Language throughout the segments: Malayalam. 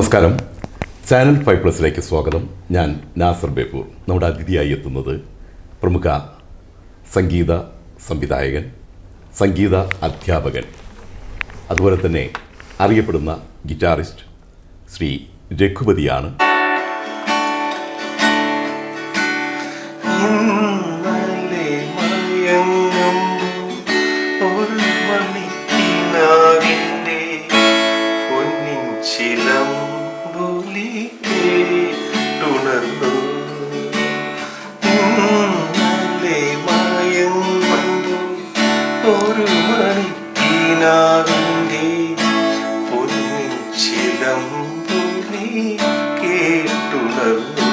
നമസ്കാരം. ചാനൽ ഫൈവ് പ്ലസിലേക്ക് സ്വാഗതം. ഞാൻ നാസർ ബേപ്പൂർ. നമ്മുടെ അതിഥിയായി എത്തുന്നത് പ്രമുഖ സംഗീത സംവിധായകൻ സംഗീത അധ്യാപകൻ അതുപോലെ തന്നെ അറിയപ്പെടുന്ന ഗിറ്റാറിസ്റ്റ് ശ്രീ രഘുപതിയാണ്. മണിക്കിനാവിന്റെ പൊന്നിൻ ചിലമ്പൊലി കേട്ടുണർന്നു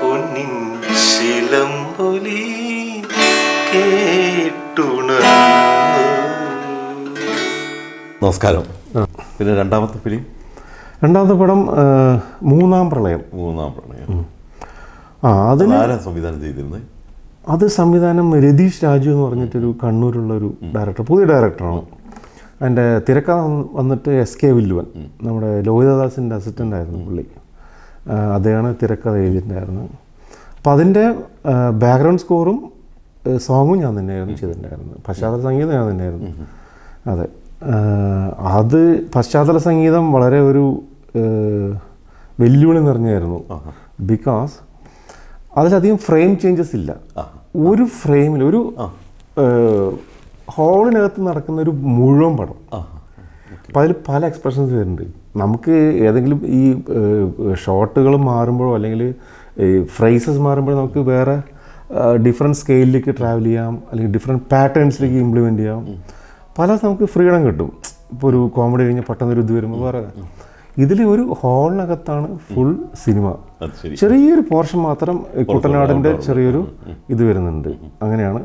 പൊന്നിൻ ശിലമ്പൊലി കേട്ടുണർന്നു നമസ്കാരം. പിന്നെ രണ്ടാമത്തെ ഫിലിം? രണ്ടാമത്തെ പടം മൂന്നാം പ്രളയം മൂന്നാം പ്രളയം ആ അതിന് ആരാ സംവിധാനം ചെയ്തിരുന്നത് അത് സംവിധാനം രതീഷ് രാജു എന്ന് പറഞ്ഞിട്ടൊരു കണ്ണൂരുള്ള ഒരു ഡയറക്ടർ പുതിയ ഡയറക്ടറാണ്. അതിന്റെ തിരക്ക വന്നിട്ട് എസ് കെ വില്ലുവൻ നമ്മുടെ ലോഹിതദാസിന്റെ അസിസ്റ്റന്റ് ആയിരുന്നു പുള്ളി. അദ്ദേഹമാണ് തിരക്കഥ എഴുതിയിട്ടുണ്ടായിരുന്നത്. അപ്പോൾ അതിന്റെ ബാക്ക്ഗ്രൗണ്ട് സ്കോറും സോങ്ങും ഞാൻ തന്നെയായിരുന്നു ചെയ്തിട്ടുണ്ടായിരുന്നത്. പശ്ചാത്തല സംഗീതം ഞാൻ തന്നെയായിരുന്നു. അതെ. അത് പശ്ചാത്തല സംഗീതം വളരെ ഒരു വെല്ലുവിളി നിറഞ്ഞായിരുന്നു. ബിക്കോസ് അതിലധികം ഫ്രെയിം ചേഞ്ചസ് ഇല്ല. ഒരു ഫ്രെയിമിൽ ഒരു ഹോളിനകത്ത് നടക്കുന്ന ഒരു മുഴുവൻ പടം. അപ്പം അതിൽ പല എക്സ്പ്രഷൻസ് വരുന്നുണ്ട്. നമുക്ക് ഏതെങ്കിലും ഈ ഷോട്ടുകൾ മാറുമ്പോഴോ അല്ലെങ്കിൽ ഈ ഫ്രൈസസ് മാറുമ്പോഴോ നമുക്ക് വേറെ ഡിഫറെന്റ് സ്കെയിലിലേക്ക് ട്രാവൽ ചെയ്യാം അല്ലെങ്കിൽ ഡിഫറെന്റ് പാറ്റേൺസിലേക്ക് ഇംപ്ലിമെന്റ് ചെയ്യാം. പല നമുക്ക് ഫ്രീഡം കിട്ടും. ഇപ്പോൾ ഒരു കോമഡി കഴിഞ്ഞ് പെട്ടെന്ന് ഒരു ഇത് വരുമ്പോൾ വേറെ. ഇതിൽ ഒരു ഹോളിനകത്താണ് ഫുൾ സിനിമ ചെറിയൊരു പോർഷൻ മാത്രം കുട്ടനാടിന്റെ ചെറിയൊരു ഇത് വരുന്നുണ്ട്. അങ്ങനെയാണ്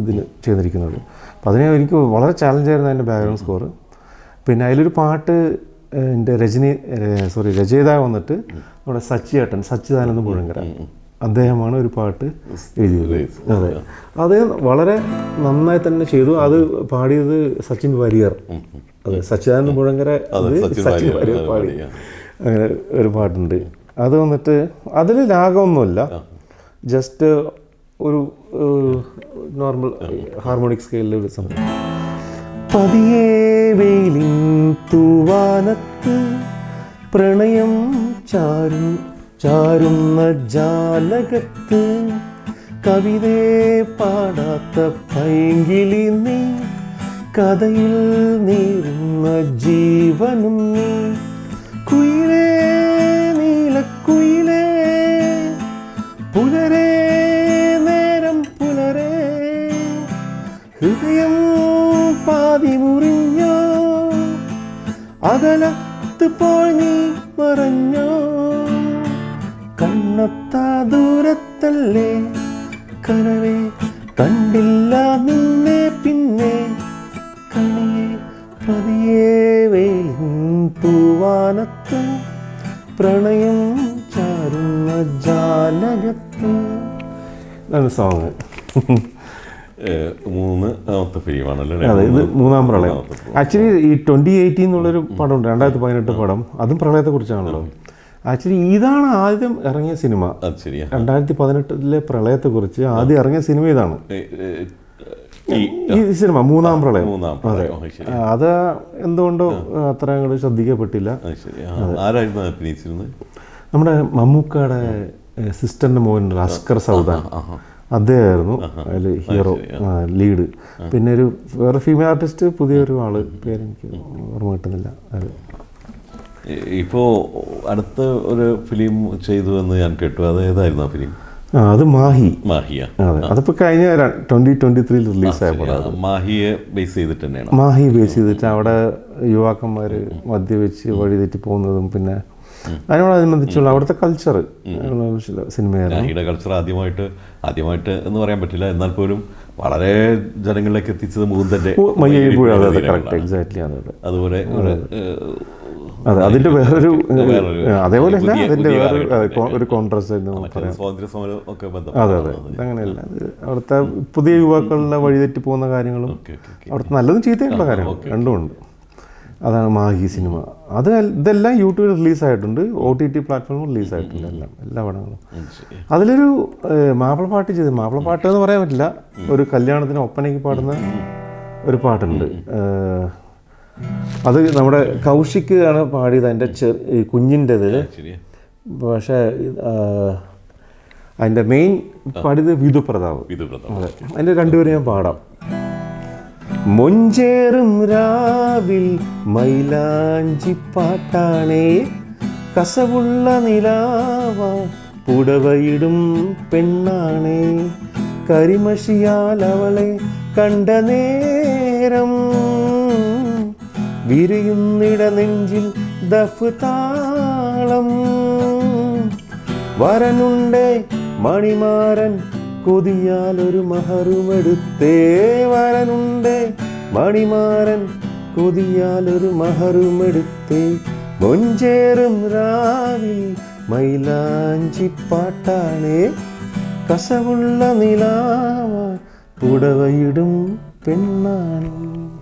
ഇതിൽ ചെയ്തിരിക്കുന്നത്. അപ്പം അതിനെ എനിക്ക് വളരെ ചാലഞ്ചായിരുന്നു അതിന്റെ ബാക്ക്ഗ്രൗണ്ട് സ്കോർ പിന്നെ അതിലൊരു പാട്ട് എന്റെ രജനി സോറി രചയിതാവ് വന്നിട്ട് നമ്മുടെ സച്ചിയേട്ടൻ സച്ചിദാനന്ദ മുഴങ്കര അദ്ദേഹമാണ് ഒരു പാട്ട് എഴുതിയത്. അതെ. അദ്ദേഹം വളരെ നന്നായി തന്നെ ചെയ്തു. അത് പാടിയത് സച്ചിൻ വാര്യർ. അതെ സച്ചിദാനന്ദ മുഴങ്കര സച്ചിൻ വാര്യർ. പാടി. അങ്ങനെ ഒരു പാട്ടുണ്ട്. അത് വന്നിട്ട് അതിൽ രാഗമൊന്നുമില്ല. ജസ്റ്റ് ഒരു നോർമൽ ഹാർമോണിക് സ്കെയിലിൽ ഒരു സംഭവം. പതിയെ വെയിലിൻ തൂവാനത്ത് പ്രണയം ചാരും ചാരുന്ന ജാലകത്ത് കവിതയെ പാടാത്ത പൈങ്കിളി നീ കഥയിൽ നീറുന്ന ജീവനും നീ. കുയിലേ നീലക്കുയിലേ പുലരേ നേരം പുലരേ. ഹൃദയം പാതി മുറിഞ്ഞോ അകലത്ത് പോയി നീ മറഞ്ഞോ. കണ്ണത്താ ദൂരത്തല്ലേ? കനവേ കണ്ടില്ല നിന്നെ പിന്നെ. കണിയെ പതിയെ വെയിലിൻ തൂവാനത്ത് പ്രണയം ചാരുന്ന ജാലകത്ത് ഇതാണ് സോങ് ഏഹ്, മൂന്നാമത്തെ ഫിലിമാണല്ലോ അതെ ഇത് മൂന്നാം പ്രളയം. ആക്ച്വലി ഈ ട്വന്റി എയ്റ്റീൻ എന്നുള്ളൊരു പടമുണ്ട്. രണ്ടായിരത്തി പതിനെട്ട് പടം. അതും പ്രളയത്തെക്കുറിച്ചാണല്ലോ ആക്ച്വലി ഇതാണ് ആദ്യം ഇറങ്ങിയ സിനിമ. രണ്ടായിരത്തി പതിനെട്ടിലെ പ്രളയത്തെക്കുറിച്ച് ആദ്യം ഇറങ്ങിയ സിനിമ ഇതാണ്. ഈ സിനിമ മൂന്നാം പ്രളയം. മൂന്നാം. അത്. എന്തുകൊണ്ടോ അത്ര അങ്ങോട്ട് ശ്രദ്ധിക്കപ്പെട്ടില്ല. നമ്മുടെ മമ്മൂക്കയുടെ സിസ്റ്ററിന്റെ മോനുണ്ട് അസ്കർ സൗദാൻ. അദ്ദേഹമായിരുന്നു അതിൽ ഹീറോ ലീഡ്. പിന്നെ ഒരു വേറെ ഫീമെയിൽ ആർട്ടിസ്റ്റ് പുതിയൊരു ആൾ പേരെനിക്ക് ഓർമ്മ കിട്ടുന്നില്ല. അത് ഏഹ്, ഇപ്പോ അടുത്ത ഒരു ഫിലിം ചെയ്തു എന്ന് ഞാൻ കേട്ടു. അത് ഏതായിരുന്നു ആ ഫിലിം? ആ അത് മാഹി. മാഹിയ. അതെ. അതിപ്പോൾ കഴിഞ്ഞ ട്വന്റി ട്വന്റി ത്രീയിൽ റിലീസായ മാഹിയെ ബേസ് ചെയ്തിട്ട് തന്നെയാണ്? മാഹി ബേസ് ചെയ്തിട്ട് അവിടെ യുവാക്കന്മാർ മദ്യവെച്ച് വഴിതെറ്റി പോകുന്നതും പിന്നെ അതിനോടനുബന്ധിച്ചുള്ള അവിടുത്തെ കൾച്ചർ സിനിമയാണ് കൾച്ചർ ആദ്യമായിട്ട് ആദ്യമായിട്ട് എന്ന് പറയാൻ പറ്റില്ല. എന്നാൽ പോലും വളരെ ജനങ്ങളിലേക്ക് എത്തിച്ചത് മുകുന്ദന്റെ അതുപോലെ അതെ അതിന്റെ വേറൊരു അതേപോലെ തന്നെ അതിന്റെ വേറൊരു ഒരു കോൺട്രസ്റ്റ് എന്ന് മറ്റേ പറയാം. സ്വാതന്ത്ര്യ സമരം ഒക്കെ അതെ അതെ അങ്ങനെയല്ല. അവിടുത്തെ പുതിയ യുവാക്കളുടെ വഴിതെറ്റി പോകുന്ന കാര്യങ്ങളും അവിടുത്തെ നല്ലതും ചീത്തയുള്ള കാര്യങ്ങൾ രണ്ടുമുണ്ട് അതാണ് മാഹി സിനിമ. അത് ഇതെല്ലാം യൂട്യൂബിൽ റിലീസായിട്ടുണ്ട് ഒ ടി ടി പ്ലാറ്റ്ഫോമിൽ റിലീസായിട്ടുണ്ട് എല്ലാം എല്ലാ പടങ്ങളും. അതിലൊരു മാപ്പിളപ്പാട്ട് ചെയ്ത് മാപ്പിളപ്പാട്ട് എന്ന് പറയാൻ പറ്റില്ല. ഒരു കല്യാണത്തിന് ഒപ്പനയ്ക്ക് പാടുന്ന ഒരു പാട്ടുണ്ട്. അത് നമ്മുടെ കൗശിക്ക് ആണ് പാടിയത് എന്റെ ചെറു കുഞ്ഞിന്റെത്. പക്ഷേ അതിന്റെ മെയിൻ പാടിയത് വിധു പ്രതാപ്. ഇത് പ്രധാനം അതെ. അതിന്റെ രണ്ടുപേരും ഞാൻ പാടാം. മൊഞ്ചേറും രാവിൽ മൈലാഞ്ചി പാട്ടാണേ കസവുള്ള നിലാവ പുടവയിടും പെണ്ണാണേ കരിമഷിയാൽ അവളെ കണ്ട നേരം വിരിയുന്നിട നെഞ്ചിൽ ദഫ് താളം. വരനുണ്ടേ മണിമാരൻ കൊതിയാൽ ഒരു മഹറുമെടുത്തേ. വരനുണ്ടേ മണിമാരൻ കൊതിയാൽ ഒരു മഹറുമെടുത്തേ. മൊഞ്ചേറും രാവിൽ മൈലാഞ്ചി പാട്ടാണേ. കസവുള്ള നിലാവ പുടവയിടും പെണ്ണാണ്.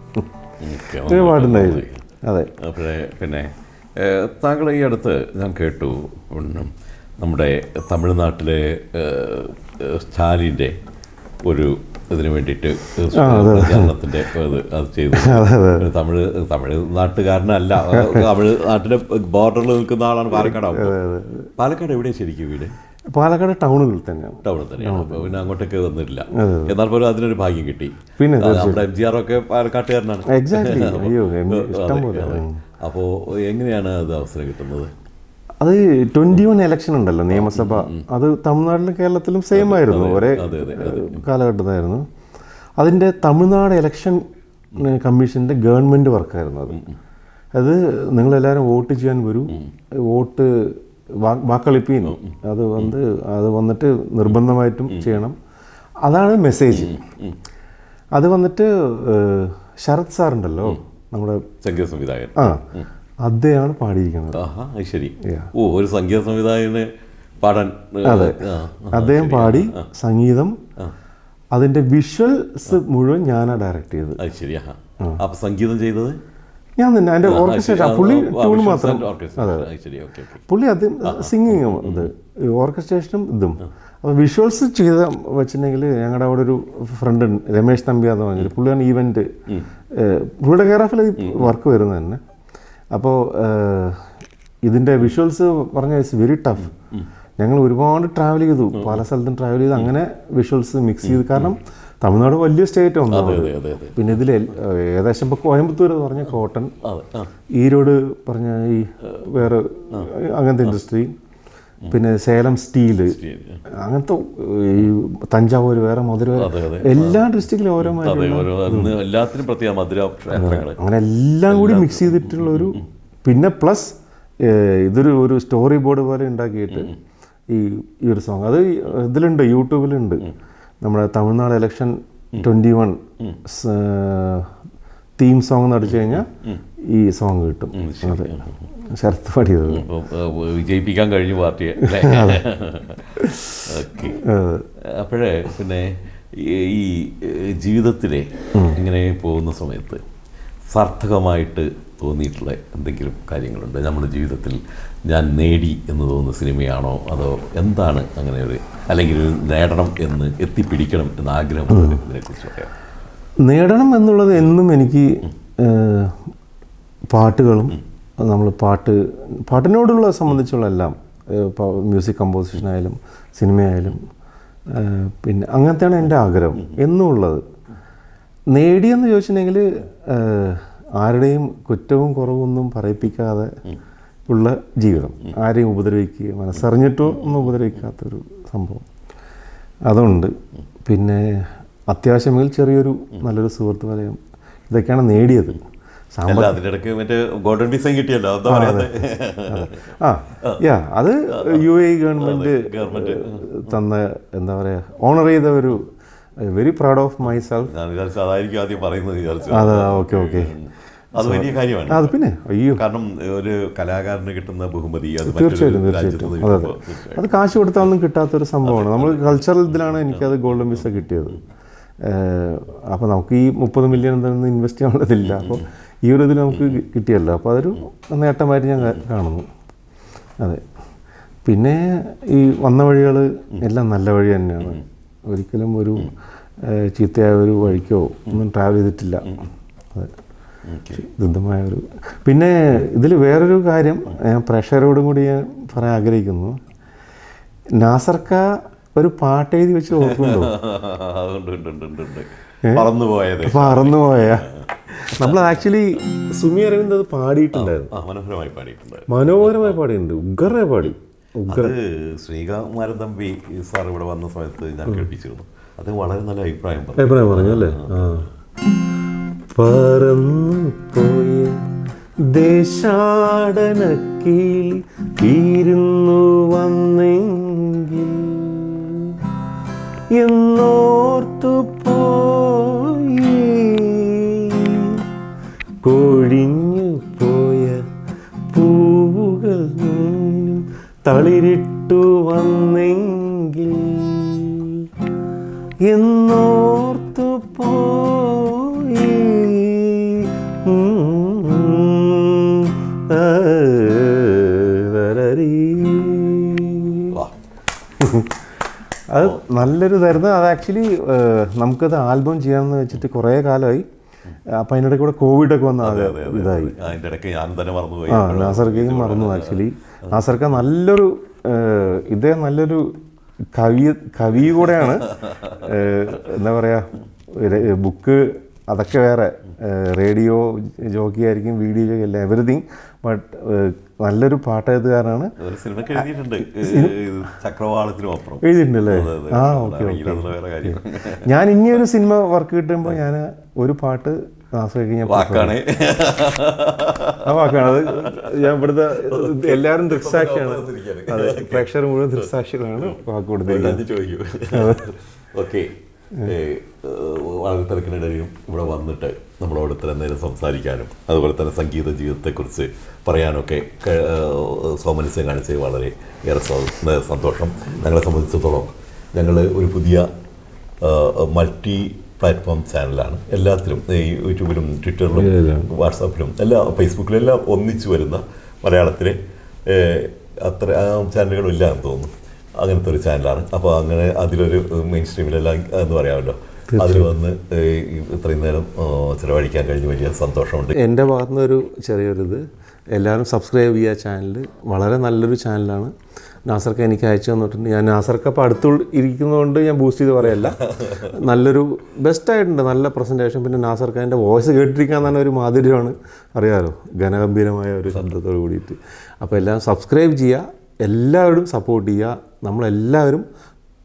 പാടുണ്ടായിരുന്നു അതെ. അപ്പോഴേ പിന്നെ താങ്കൾ ഈ അടുത്ത് ഞാൻ കേട്ടു നമ്മുടെ തമിഴ്നാട്ടിലെ സ്റ്റാലിന്റെ ഒരു ഇതിന് വേണ്ടിയിട്ട് പ്രചാരണത്തിന്റെ അത് ചെയ്തു. തമിഴ് തമിഴ്നാട്ടുകാരനല്ല തമിഴ്നാട്ടിലെ തമിഴ് നാട്ടിലെ ബോർഡറിൽ നിൽക്കുന്ന ആളാണ് പാലക്കാട് പാലക്കാട് എവിടെയാണ് ശരിക്കും വീട്? പാലക്കാട് ടൗണുകളിൽ തന്നെയാണ്. ടൗണിൽ തന്നെയാണ്. അപ്പോൾ പിന്നെ അങ്ങോട്ടേക്ക് വന്നിട്ടില്ല. എന്നാൽ പോലും അതിനൊരു ഭാഗ്യം കിട്ടി. പിന്നെ നമ്മുടെ എം ജി ആർ ഒക്കെ പാലക്കാട്ടുകാരനാണ്. എക്സാക്ട്ലി അയ്യോ എം- ഇഷ്ടം അപ്പോൾ എങ്ങനെയാണ് അത് അവസരം കിട്ടുന്നത്? അത് ട്വന്റി വൺ ഇലക്ഷൻ ഉണ്ടല്ലോ നിയമസഭ. അത് തമിഴ്നാട്ടിലും കേരളത്തിലും സെയിം ആയിരുന്നു. ഒരേ കാലഘട്ടത്തായിരുന്നു അതിന്റെ തമിഴ്നാട് ഇലക്ഷൻ കമ്മീഷന്റെ ഗവൺമെന്റ് വർക്കായിരുന്നു അത്. അത് നിങ്ങളെല്ലാവരും വോട്ട് ചെയ്യാൻ വരൂ. വോട്ട് വാ- വാക്കളിപ്പീൻ അത് വന്ന് അത് വന്നിട്ട് നിർബന്ധമായിട്ടും ചെയ്യണം. അതാണ് മെസ്സേജ്. അത് വന്നിട്ട് ശരത് സാറുണ്ടല്ലോ നമ്മുടെ സംഗീത സംവിധായകൻ. ആ അദ്ദേഹമാണ് പാടിയിരിക്കുന്നത്. ശരി. ഓ ഒരു സംഗീത സംവിധായകന് പാടാൻ അതെ. അദ്ദേഹം പാടി സംഗീതം. അതിന്റെ വിഷ്വൽസ് മുഴുവൻ ഞാനാണ് ഡയറക്ട് ചെയ്തത്. അത് ശരി ആഹാ. അപ്പൊ സംഗീതം ചെയ്തത്? ഞാൻ തന്നെ എന്റെ ആ, പുള്ളി ട്യൂൺ മാത്രം. അതെ. പുള്ളി അത് സിംഗിങ് ഇത് ഓർക്കസ്ട്രേഷനും ഇതും. അപ്പോൾ വിഷ്വൽസ് ചെയ്ത വെച്ചിട്ടുണ്ടെങ്കിൽ ഞങ്ങളുടെ അവിടെ ഒരു ഫ്രണ്ട് രമേശ് നമ്പ്യാന്ന് പറഞ്ഞൊരു പുള്ളിയാണ് ഈവന്റ് പുള്ളിയുടെ കെയർ ഓഫിൽ വർക്ക് വരുന്നത് തന്നെ. അപ്പോൾ ഇതിന്റെ വിഷ്വൽസ് പറഞ്ഞ ഇറ്റ്സ് വെരി ടഫ് ഞങ്ങൾ ഒരുപാട് ട്രാവൽ ചെയ്തു. പല സ്ഥലത്തും ട്രാവൽ ചെയ്ത് അങ്ങനെ വിഷ്വൽസ് മിക്സ് ചെയ്ത്. കാരണം തമിഴ്നാട് വലിയ സ്റ്റേറ്റ് ഒന്നാണ് പിന്നെ ഇതിൽ ഏകദേശം ഇപ്പോൾ കോയമ്പത്തൂർ എന്ന് പറഞ്ഞ കോട്ടൺ ഈരോട് പറഞ്ഞ ഈ വേറെ അങ്ങനത്തെ ഇൻഡസ്ട്രി പിന്നെ സേലം സ്റ്റീൽ അങ്ങനത്തെ ഈ തഞ്ചാവൂർ വേറെ മധുര. എല്ലാ ഡിസ്ട്രിക്റ്റിലും ഓരോ എല്ലാത്തിനും പ്രത്യേക മധുര അങ്ങനെ എല്ലാം കൂടി മിക്സ് ചെയ്തിട്ടുള്ള ഒരു പിന്നെ പ്ലസ് ഇതൊരു ഒരു സ്റ്റോറി ബോർഡ് പോലെ ഉണ്ടാക്കിയിട്ട് ഈ ഈ ഒരു സോങ് അത് ഇതിലുണ്ട് യൂട്യൂബിലുണ്ട്. നമ്മുടെ Tamil Nadu election twenty one theme song എന്ന് അടിച്ചു കഴിഞ്ഞാൽ ഈ സോങ് കിട്ടും. അതെ. ശരത്ത് പാടിയത്. വിജയിപ്പിക്കാൻ കഴിഞ്ഞു പാർട്ടിയെ. ഓക്കെ. അപ്പോഴേ പിന്നെ ഈ ജീവിതത്തിലെ ഇങ്ങനെ പോകുന്ന സമയത്ത് സാർത്ഥകമായിട്ട് തോന്നിയിട്ടുള്ള എന്തെങ്കിലും കാര്യങ്ങളുണ്ട്? നമ്മുടെ ജീവിതത്തിൽ ഞാൻ നേടി എന്ന് തോന്നുന്ന സിനിമയാണോ? അതോ എന്താണ് അങ്ങനെ ഒരു അല്ലെങ്കിൽ നേടണം എന്ന് എത്തിപ്പിടിക്കണം എന്ന ആഗ്രഹം ഇതിനെക്കുറിച്ച് പറയാം. നേടണം എന്നുള്ളത് എന്നും എനിക്ക് പാട്ടുകളും നമ്മൾ പാട്ട് പാട്ടിനോടുള്ള സംബന്ധിച്ചുള്ള എല്ലാം മ്യൂസിക് കമ്പോസിഷൻ ആയാലും സിനിമയായാലും പിന്നെ അങ്ങനത്തെയാണ് എന്റെ ആഗ്രഹം. എന്നും ഉള്ളത് നേടിയെന്ന് ചോദിച്ചിട്ടുണ്ടെങ്കിൽ ആരുടെയും കുറ്റവും കുറവൊന്നും പറയിപ്പിക്കാതെ ഉള്ള ജീവിതം. ആരെയും ഉപദ്രവിക്കുക മനസ്സറിഞ്ഞിട്ടോ ഒന്നും ഉപദ്രവിക്കാത്തൊരു സംഭവം. അതുണ്ട്. പിന്നെ അത്യാവശ്യമെങ്കിൽ ചെറിയൊരു നല്ലൊരു സുഹൃത്ത് വലയം. ഇതൊക്കെയാണ് നേടിയത്. അതിനിടയ്ക്ക് മറ്റേ ഗോൾഡൻ വിസയും കിട്ടിയല്ലോ ആ യാ അത് യു എ ഗവൺമെന്റ് ഗവൺമെന്റ്. തന്ന എന്താ പറയുക ഓണർ ചെയ്ത ഒരു very proud of myself അതായിരിക്കും ആദ്യം പറയുന്നത് അതെ ഓക്കെ ഓക്കെ. അത് വലിയ കാര്യമാണ്. അത് പിന്നെ അയ്യോ. കാരണം ഒരു കലാകാരന് കിട്ടുന്ന ബഹുമതി അത് തീർച്ചയായിട്ടും തീർച്ചയായിട്ടും. അതെ അതെ. അത് കാശ് കൊടുത്താലൊന്നും കിട്ടാത്തൊരു സംഭവമാണ്. നമ്മൾ കൾച്ചറൽ ഇതിലാണ് എനിക്കത് ഗോൾഡൻ വിസ കിട്ടിയത്. അപ്പോൾ നമുക്ക് ഈ മുപ്പത് മില്യൺ എന്തൊന്നും ഇൻവെസ്റ്റ് ചെയ്യാനുള്ളതില്ല അപ്പോൾ ഈ ഒരു ഇതിൽ നമുക്ക് കിട്ടിയല്ലോ. അപ്പോൾ അതൊരു നേട്ടമായിട്ട് ഞാൻ കാണുന്നു. അതെ. പിന്നെ ഈ വന്ന വഴികൾ എല്ലാം നല്ല വഴി തന്നെയാണ്. ഒരിക്കലും ഒരു ചീത്തയായ ഒരു വഴിക്കോ ഒന്നും ട്രാവൽ ചെയ്തിട്ടില്ല. അതെ. ദുദ്ധമായ ഒരു പിന്നെ ഇതിൽ വേറൊരു കാര്യം ഞാൻ പ്രഷറോടും കൂടി ഞാൻ പറയാൻ ആഗ്രഹിക്കുന്നു. നാസർക്ക ഒരു പാട്ട് എഴുതി വെച്ച് ഓർക്കുന്നുണ്ടോ? പറന്നു പോയ പറന്നുപോയ. നമ്മൾ ആക്ച്വലി സുമി അരവിന്ദ് അത് പാടിയിട്ടുണ്ടായിരുന്നു. മനോഹരമായി പാടിയിട്ടുണ്ട്. മനോഹരമായി പാടിയിട്ടുണ്ട്. പാടി. അത് തമ്പി സാർ ഇവിടെ വന്ന സമയത്ത് ഞാൻ കേൾപ്പിച്ചിരുന്നു അത് വളരെ നല്ല അഭിപ്രായം പറഞ്ഞു. അഭിപ്രായം പറഞ്ഞു അല്ലേ? ആ. പറന്നു പോയ ദേശാടനക്കീൽ തീരുന്നു വന്നെങ്കിൽ. എന്നോർത്തു പോയി. കൊഴിഞ്ഞു പോയ പൂവുകൾ തളിരിട്ടു വന്നെങ്കിൽ. എന്നോർത്തു നല്ലൊരു ഇതായിരുന്നു. അത് ആക്ച്വലി നമുക്കത് ആൽബം ചെയ്യാമെന്ന് വെച്ചിട്ട് കുറേ കാലമായി. അപ്പം അതിനിടയ്ക്ക് കൂടെ കോവിഡൊക്കെ വന്ന ആകെ ഇതായി. അതിന്റെ ഇടയ്ക്ക് ഞാൻ തന്നെ മറന്നുപോയി. ആ നാസർക്കയും മറന്നു ആക്ച്വലി നാസർക്ക നല്ലൊരു ഇദ്ദേഹം നല്ലൊരു കവി കവി കൂടെയാണ് എന്താ പറയുക ബുക്ക് അതൊക്കെ വേറെ. റേഡിയോ ജോക്കി ആയിരിക്കും വീഡിയോ ജോക്കി അല്ല എവറിഥിങ് ബട്ട് നല്ലൊരു പാട്ടെഴുത്തുകാരനാണ്. എഴുതിയിട്ടുണ്ടല്ലേ. ആ ഓക്കെ ഞാൻ ഇനി ഒരു സിനിമ വർക്ക് കിട്ടുമ്പോൾ ഞാൻ ഒരു പാട്ട് വാക്കാണ്. ആ വാക്കാണ്. അത് ഞാൻ ഇവിടുത്തെ എല്ലാവരും ദൃക്സാക്ഷിയാണ്. പ്രേക്ഷകർ മുഴുവൻ ദൃക്സാക്ഷികളാണ് വാക്ക് കൊടുത്തിരിക്കുന്നത്. ഓക്കെ. വളരെ തിരക്കിനിടയിലും ഇവിടെ വന്നിട്ട് നമ്മളോട് ഇത്ര നേരം സംസാരിക്കാനും അതുപോലെ തന്നെ സംഗീത ജീവിതത്തെക്കുറിച്ച് പറയാനൊക്കെ സോമനസ്യം കാണിച്ചത് വളരെ ഏറെ സന്തോഷം. ഞങ്ങളെ സംബന്ധിച്ചിടത്തോളം ഞങ്ങൾ ഒരു പുതിയ മൾട്ടി പ്ലാറ്റ്ഫോം ചാനലാണ്. എല്ലാത്തിലും ഈ യൂട്യൂബിലും ട്വിറ്ററിലും വാട്സാപ്പിലും എല്ലാ ഫേസ്ബുക്കിലും എല്ലാം ഒന്നിച്ചു വരുന്ന മലയാളത്തിലെ അത്ര ചാനലുകളില്ല ചാനലുകളും ഇല്ല എന്ന് തോന്നുന്നു. അങ്ങനത്തെ ഒരു ചാനലാണ് അപ്പോൾ അങ്ങനെ അതിലൊരു മെയിൻ സ്ട്രീമിലെല്ലാം എന്ന് പറയാമല്ലോ. അതിൽ വന്ന് ഇത്രയും നേരം ചിലവഴിക്കാൻ കഴിഞ്ഞ് വലിയ സന്തോഷമുണ്ട്. എന്റെ ഭാഗത്തുനിന്ന് ഒരു ചെറിയൊരിത്. എല്ലാവരും സബ്സ്ക്രൈബ് ചെയ്യുക ചാനൽ വളരെ നല്ലൊരു ചാനലാണ് നാസർക്ക എനിക്ക് അയച്ചു തന്നിട്ടുണ്ട്. ഞാൻ നാസർക്ക ഇപ്പോൾ അടുത്ത് ഇരിക്കുന്നതുകൊണ്ട് ഞാൻ ബൂസ്റ്റ് ചെയ്ത് പറയല്ല. നല്ലൊരു ബെസ്റ്റായിട്ടുണ്ട് നല്ല പ്രസന്റേഷൻ പിന്നെ നാസർക്കാന്റെ വോയിസ് കേട്ടിരിക്കാൻ തന്നെ ഒരു മാധുര്യമാണ്. അറിയാമല്ലോ ഘനഗംഭീരമായ ഒരു ശബ്ദത്തോട് കൂടിയിട്ട്. അപ്പോൾ എല്ലാവരും സബ്സ്ക്രൈബ് ചെയ്യുക. എല്ലാവരും സപ്പോർട്ട് ചെയ്യുക. നമ്മളെല്ലാവരും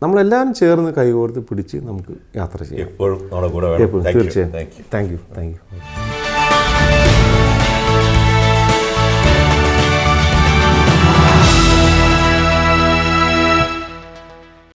നമ്മളെല്ലാവരും ചേർന്ന് കൈകോർത്ത് പിടിച്ച് നമുക്ക് യാത്ര ചെയ്യാം. എപ്പോഴും തീർച്ചയായും. Thank you thank you